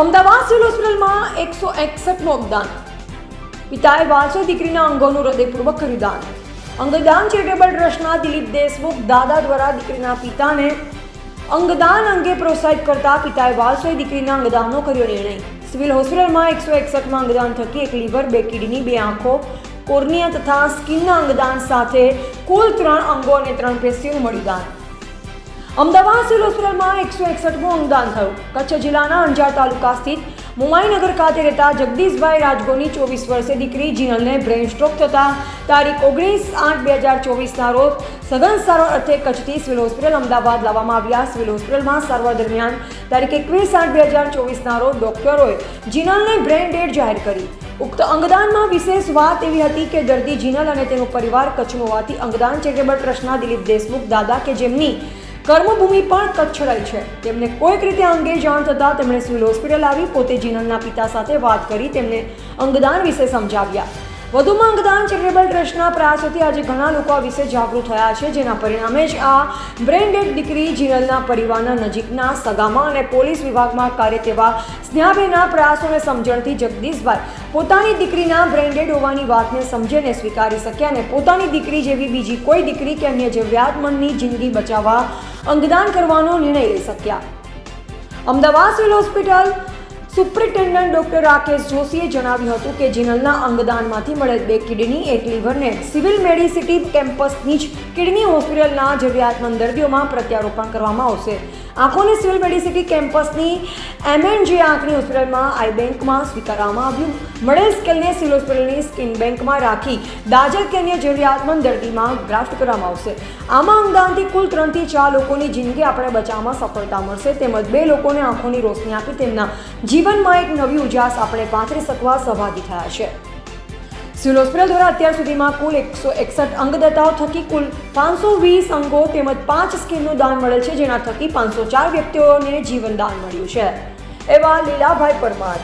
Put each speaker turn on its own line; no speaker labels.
Ahmedabad civil હોસ્પિટલમાં એકસો એકસઠનું અંગદાન. પિતાએ વાલસો દીકરીના અંગોનું હૃદયપૂર્વક કર્યું દાન અંગદાન ચેરિટેબલ ટ્રસ્ટના દિલીપ દેશમુખ દાદા દ્વારા દીકરીના પિતાને અંગદાન અંગે પ્રોત્સાહિત કરતા પિતાએ વાલસોએ દીકરીના અંગદાનનો કર્યો નિર્ણય. સિવિલ હોસ્પિટલમાં એકસો એકસઠમાં અંગદાન થકી એક લીવર, બે કિડની, બે આંખો, કોર્નિયા તથા સ્કિનના અંગદાન સાથે કુલ ત્રણ અંગો અને ત્રણ પેશીઓનું મળ્યું દાન અમદાવાદ સિવિલ હોસ્પિટલમાં એકસો એકસઠમું અંગદાન થયું. કચ્છ જિલ્લાના અંજાર તાલુકા સ્થિત મુમાઈનગર ખાતે રહેતા જગદીશભાઈ રાજગોની ચોવીસ વર્ષે દીકરી જીનલને બ્રેન સ્ટ્રોક થતા તારીખ ઓગણીસ આઠ બે હજાર ચોવીસના રોજ સઘન સારવાર અર્થે કચ્છથી સિવિલ હોસ્પિટલ અમદાવાદ લાવવામાં આવ્યા. સિવિલ હોસ્પિટલમાં સારવાર દરમિયાન તારીખ એકવીસ આઠ બે હજાર ચોવીસના રોજ ડોક્ટરોએ જીનલને બ્રેન ડેડ જાહેર કરી. ઉક્ત અંગદાનમાં વિશેષ વાત એવી હતી કે દર્દી જીનલ અને તેનો પરિવાર કચ્છનો હોવાથી અંગદાન ચેરિટેબલ ટ્રસ્ટના દિલીપ દેશમુખ દાદા કે જેમની કર્મભૂમિ પણ કચ્છરાઈ છે. તેમને કોઈક રીતે અંગે જાણ થતાં તેમણે સિવિલ હોસ્પિટલ આવી પોતે જીનલના પિતા સાથે વાત કરી તેમને અંગદાન વિશે સમજાવ્યા. વધુમાં અંગદાન ચેરિટેબલ ટ્રસ્ટના પ્રયાસોથી આજે ઘણા લોકો વિશે જાગૃત થયા છે, જેના પરિણામે જ આ બ્રેન્ડેડ દીકરી જીનલના પરિવારના નજીકના સગામાં અને પોલીસ વિભાગમાં કાર્ય તેવા સ્નેહાબેનના પ્રયાસોને સમજણથી જગદીશભાઈ પોતાની દીકરીના બ્રેન્ડેડ હોવાની વાતને સમજીને સ્વીકારી શક્યા અને પોતાની દીકરી જેવી બીજી કોઈ દીકરી કે અન્ય જરૂરિયાતમંદની જિંદગી બચાવવા અંગદાન કરવાનો નિર્ણય લઈ શક્યા. Ahmedabad civil hospital superintendent doctor Rakesh જોશીએ જણાવ્યું હતું કે જિનલના અંગદાનમાંથી મળેલ બે કિડની, એક લીવરને સિવિલ મેડિસિટી કેમ્પસની જ કિડની હોસ્પિટલના જરૂરિયાતમંદ દર્દીઓમાં પ્રત્યારોપણ કરવામાં આવશે. આંખોની સિવિલ મેડિસિટી કેમ્પસની એમએનજી આંખની હોસ્પિટલમાં આઈ બેંકમાં સ્વીકારવામાં આવ્યું. મળેલ સ્કેલને સિવિલ હોસ્પિટલની સ્કિન બેંકમાં રાખી દાજલ કેન્ય જરૂરિયાતમંદ દર્દીમાં ગ્રાફ્ટ કરવામાં આવશે. આમાં અંગદાનથી કુલ ત્રણથી ચાર લોકોની જિંદગી આપણે બચાવવામાં સફળતા મળશે. તેમજ બે લોકોને આંખોની રોશની આપી તેમના જીવનમાં એક નવી ઉજાસ આપણે પાંત્રીસ શકવા સહભાગી થયા છે. સિવિલ હોસ્પિટલ દ્વારા અત્યાર સુધીમાં કુલ એકસો એકસઠ અંગદાતાઓ થકી કુલ પાંચસો વીસ અંગો તેમજ પાંચ સ્કીમનું દાન મળેલ છે, જેના થકી પાંચસો ચાર વ્યક્તિઓને જીવનદાન મળ્યું છે. એવા લીલાભાઈ પરમાર